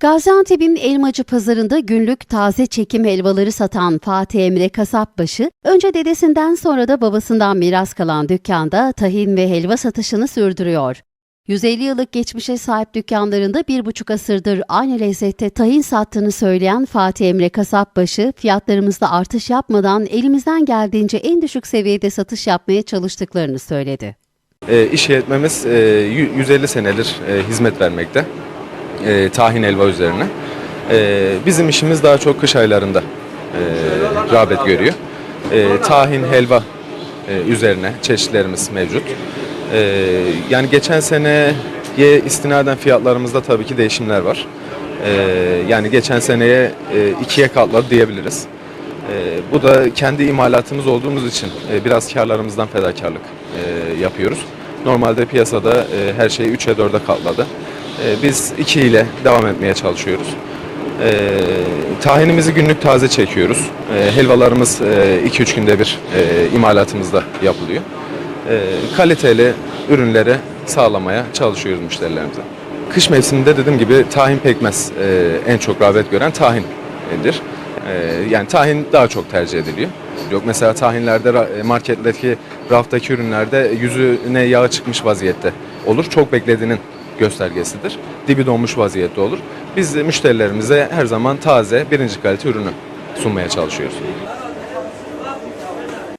Gaziantep'in Elmacı pazarında günlük taze çekim helvaları satan Fatih Emre Kasapbaşı, önce dedesinden sonra da babasından miras kalan dükkanda tahin ve helva satışını sürdürüyor. 150 yıllık geçmişe sahip dükkanlarında bir buçuk asırdır aynı lezzette tahin sattığını söyleyen Fatih Emre Kasapbaşı, fiyatlarımızda artış yapmadan elimizden geldiğince en düşük seviyede satış yapmaya çalıştıklarını söyledi. E, işletmemiz e, yü- 150 senedir e, hizmet vermekte. E, tahin helva üzerine. E, bizim işimiz daha çok kış aylarında e, rağbet görüyor. E, tahin helva e, üzerine çeşitlerimiz mevcut. E, yani geçen seneye istinaden fiyatlarımızda tabii ki değişimler var. E, yani geçen seneye e, ikiye katladı diyebiliriz. E, bu da kendi imalatımız olduğumuz için e, biraz karlarımızdan fedakarlık e, yapıyoruz. Normalde piyasada e, her şey 3'e 4'e katladı. E, biz 2 ile devam etmeye çalışıyoruz. E, tahinimizi günlük taze çekiyoruz. E, helvalarımız 2-3 günde bir e, imalatımızda yapılıyor. E, kaliteli ürünleri sağlamaya çalışıyoruz müşterilerimize. Kış mevsiminde dediğim gibi tahin pekmez e, en çok rağbet gören tahindir. E, yani tahin daha çok tercih ediliyor. Yok mesela tahinlerde e, marketteki raftaki ürünlerde yüzüne yağı çıkmış vaziyette olur. Çok beklediğinin göstergesidir. Dibi donmuş vaziyette olur. Biz müşterilerimize her zaman taze birinci kalite ürünü sunmaya çalışıyoruz.